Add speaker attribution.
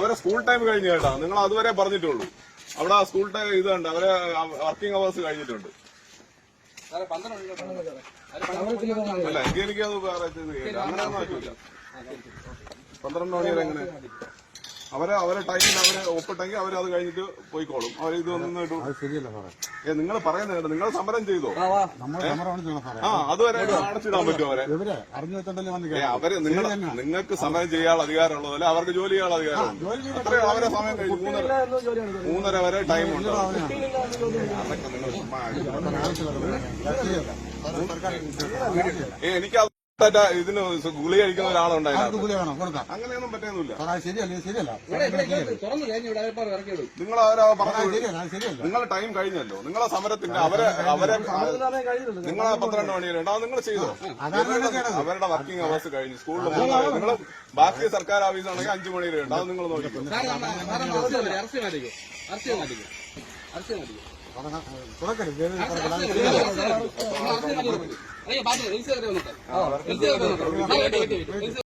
Speaker 1: അവരെ school time കഴിഞ്ഞു കേട്ടാ. നിങ്ങൾ അതുവരെ പറഞ്ഞിട്ടുള്ളൂ. അവിടെ സ്കൂൾ ടൈം ഇത് കണ്ട് അവരെ വർക്കിംഗ് അവേഴ്സ് കഴിഞ്ഞിട്ടുണ്ട്. അല്ല എനിക്ക് എനിക്കത് അങ്ങനെ ചെയ്യണ്ട. അങ്ങനെയൊന്നും പറ്റൂല പന്ത്രണ്ട് മണി വരെ എങ്ങനെ? അവരെ അവരെ ടൈമിൽ അവരെ ഒപ്പിട്ടെങ്കിൽ അവർ അത് കഴിഞ്ഞിട്ട് പോയിക്കോളും. അവർ ഇത്
Speaker 2: അത് ശരിയല്ല സാറേ.
Speaker 1: ഏ നിങ്ങൾ പറയുന്നത് നിങ്ങൾ സമരം ചെയ്തോ? ആ അതുവരെ അടച്ചിടാൻ പറ്റും അവരെ?
Speaker 2: കേട്ടോ
Speaker 1: അവർ നിങ്ങൾ നിങ്ങൾക്ക് സമരം ചെയ്യാനുള്ള അധികാരമുള്ളതല്ല അവർക്ക് ജോലി ചെയ്യാനുള്ള അധികാരമുണ്ട്. അവരെ സമയം കഴിഞ്ഞു മൂന്നര മൂന്നര വരെ ടൈം ഉണ്ട്. അതൊക്കെ നിങ്ങൾ ഏ എനിക്ക് ഇതിന് ഗുളി കഴിക്കുന്ന ഒരാളുണ്ടായിരുന്നു
Speaker 2: ഗുളി വേണം? കൊടുക്കാം.
Speaker 1: അങ്ങനെയൊന്നും പറ്റുന്നില്ല
Speaker 2: അത് ശരിയല്ല ശരിയല്ല.
Speaker 1: നിങ്ങൾ അവരെ
Speaker 2: അത്
Speaker 1: പറഞ്ഞു
Speaker 2: ശരിയല്ല അത്
Speaker 1: ടൈം കഴിഞ്ഞല്ലോ. നിങ്ങളെ സമരത്തിന്റെ അവരെ അവരെ നിങ്ങളെ പന്ത്രണ്ട് മണി വരെ നിങ്ങൾ ചെയ്തോ? അവരുടെ വർക്കിംഗ് അവേഴ്സ് കഴിഞ്ഞു സ്കൂളിൽ നിങ്ങൾ ബാക്കി സർക്കാർ ഓഫീസാണെങ്കിൽ അഞ്ചു മണി വരെ ഉണ്ടാവും നിങ്ങൾ നോക്കിക്കോ.
Speaker 3: സാറ്